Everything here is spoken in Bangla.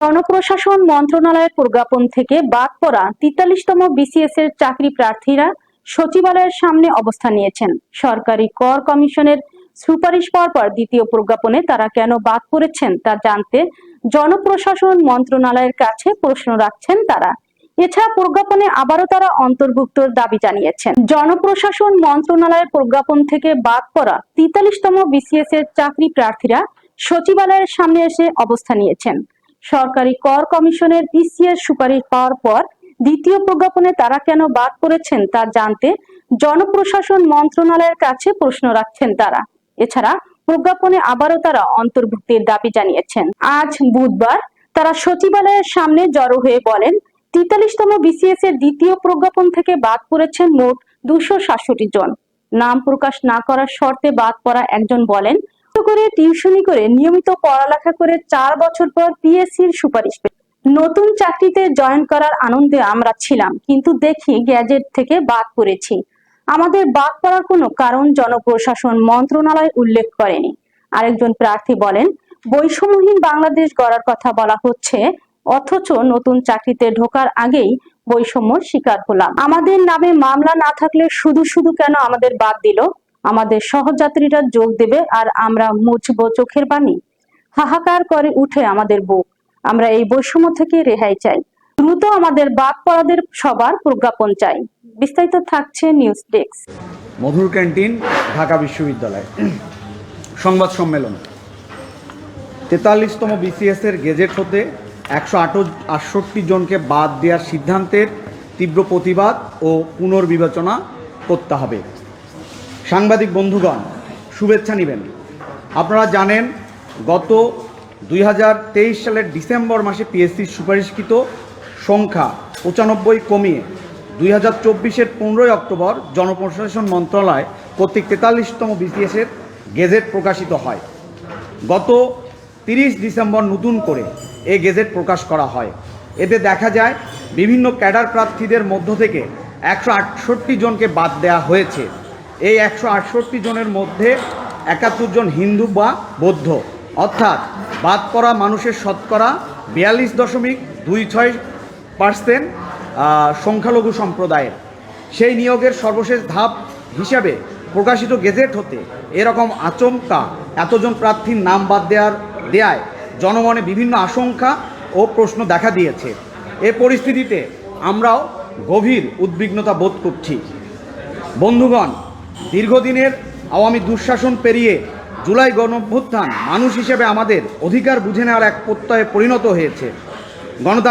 জনপ্রশাসন মন্ত্রণালয়ের প্রজ্ঞাপন থেকে বাদ পড়া তেতাল্লিশতম বিসিএস এর চাকরি প্রার্থীরা সচিবালয়ের সামনে অবস্থান নিয়েছেন। সরকারি কর কমিশনের সুপারিশ পাওয়ার পর দ্বিতীয় প্রজ্ঞাপনে তারা কেন বাদ পড়েছেন তা জানতে জনপ্রশাসন মন্ত্রণালয়ের কাছে প্রশ্ন রাখছেন তারা। এছাড়া প্রজ্ঞাপনে আবারও তারা অন্তর্ভুক্তর দাবি জানিয়েছেন। জনপ্রশাসন মন্ত্রণালয়ের প্রজ্ঞাপন থেকে বাদ পড়া তেতাল্লিশতম বিসিএস এর চাকরি প্রার্থীরা সচিবালয়ের সামনে এসে অবস্থান নিয়েছেন। সরকারি কর কমিশনের বিসিএস সুপারিশ পাওয়ার পর দ্বিতীয় প্রজ্ঞাপনে তারা কেন বাদ পড়েছেন তা জানতে জনপ্রশাসন মন্ত্রণালয়ের কাছে প্রশ্ন রাখছেন তারা। এছাড়া প্রজ্ঞাপনে আবারও তারা অন্তর্ভুক্তির দাবি জানিয়েছেন। আজ বুধবার তারা সচিবালয়ের সামনে জড়ো হয়ে বলেন, তেতাল্লিশতম বিসিএস এর দ্বিতীয় প্রজ্ঞাপন থেকে বাদ পড়েছেন মোট দুশো সাতষট্টি জন। নাম প্রকাশ না করার শর্তে বাদ পড়া একজন বলেন করে, টিউশনি করে, নিয়মিত পড়ালেখা করে চার বছর পর পিএসসির সুপারিশ পেল। নতুন চাকরিতে জয়েন করার আনন্দে আমরা ছিলাম, কিন্তু দেখি গ্যাজেট থেকে বাদ পড়েছি। আমাদের বাদ পড়ার কোনো কারণ জনপ্রশাসন মন্ত্রণালয় উল্লেখ করেনি। আরেকজন প্রার্থী বলেন, বৈষম্যহীন বাংলাদেশ গড়ার কথা বলা হচ্ছে, অথচ নতুন চাকরিতে ঢোকার আগেই বৈষম্য শিকার হলাম। আমাদের নামে মামলা না থাকলে শুধু শুধু কেন আমাদের বাদ দিল? আমাদের সহযাত্রীরা যোগ দেবে আর আমরা মুছবো চোখের পানি। হাহাকার করে উঠে আমাদের বুক। আমরা এই বৈষম্য থেকে রেহাই চাই। দ্রুত আমাদের বাদ পড়াদের সবার প্রজ্ঞাপন চাই। বিস্তারিত থাকছে news desk. Madhur canteen, Dhaka বিশ্ববিদ্যালয়। সংবাদ সম্মেলন। তেতাল্লিশতম বিসিএস এর গেজেট হতে একশো আটষট্টি জনকে বাদ দেওয়ার সিদ্ধান্তের তীব্র প্রতিবাদ ও পুনর্বিবেচনা করতে হবে। সাংবাদিক বন্ধুগণ, শুভেচ্ছা নেবেন আপনারা জানেন, গত দুই হাজার তেইশ সালের ডিসেম্বর মাসে পিএসসির সুপারিশকৃত সংখ্যা পঁচানব্বই কমিয়ে দুই হাজার চব্বিশের পনেরোই অক্টোবর জনপ্রশাসন মন্ত্রণালয় কর্তৃক তেতাল্লিশতম বিসিএসের গেজেট প্রকাশিত হয়। গত তিরিশ ডিসেম্বর নতুন করে এ গেজেট প্রকাশ করা হয়। এতে দেখা যায়, বিভিন্ন ক্যাডার প্রার্থীদের মধ্য থেকে একশো আটষট্টি জনকে বাদ দেওয়া হয়েছে। এই একশো আটষট্টি জনের মধ্যে একাত্তর জন হিন্দু বা বৌদ্ধ। অর্থাৎ বাদ পড়া মানুষের শতকরা বিয়াল্লিশ দশমিক দুই ছয় পার্সেন্ট সংখ্যালঘু সম্প্রদায়ের। সেই নিয়োগের সর্বশেষ ধাপ হিসাবে প্রকাশিত গেজেট হতে এরকম আচমকা এতজন প্রার্থীর নাম বাদ দেওয়ার দেয়ায় জনমনে বিভিন্ন আশঙ্কা ও প্রশ্ন দেখা দিয়েছে। এ পরিস্থিতিতে আমরাও গভীর উদ্বিগ্নতা বোধ করছি। বন্ধুগণ দীর্ঘদিনের আওয়ামী দুঃশাসন পেরিয়ে জুলাই গণভ্যুত্থান মানুষ হিসেবে আমাদের অধিকার বুঝে নেওয়ার এক প্রত্যয়ে পরিণত হয়েছে। গণতান্ত্রিক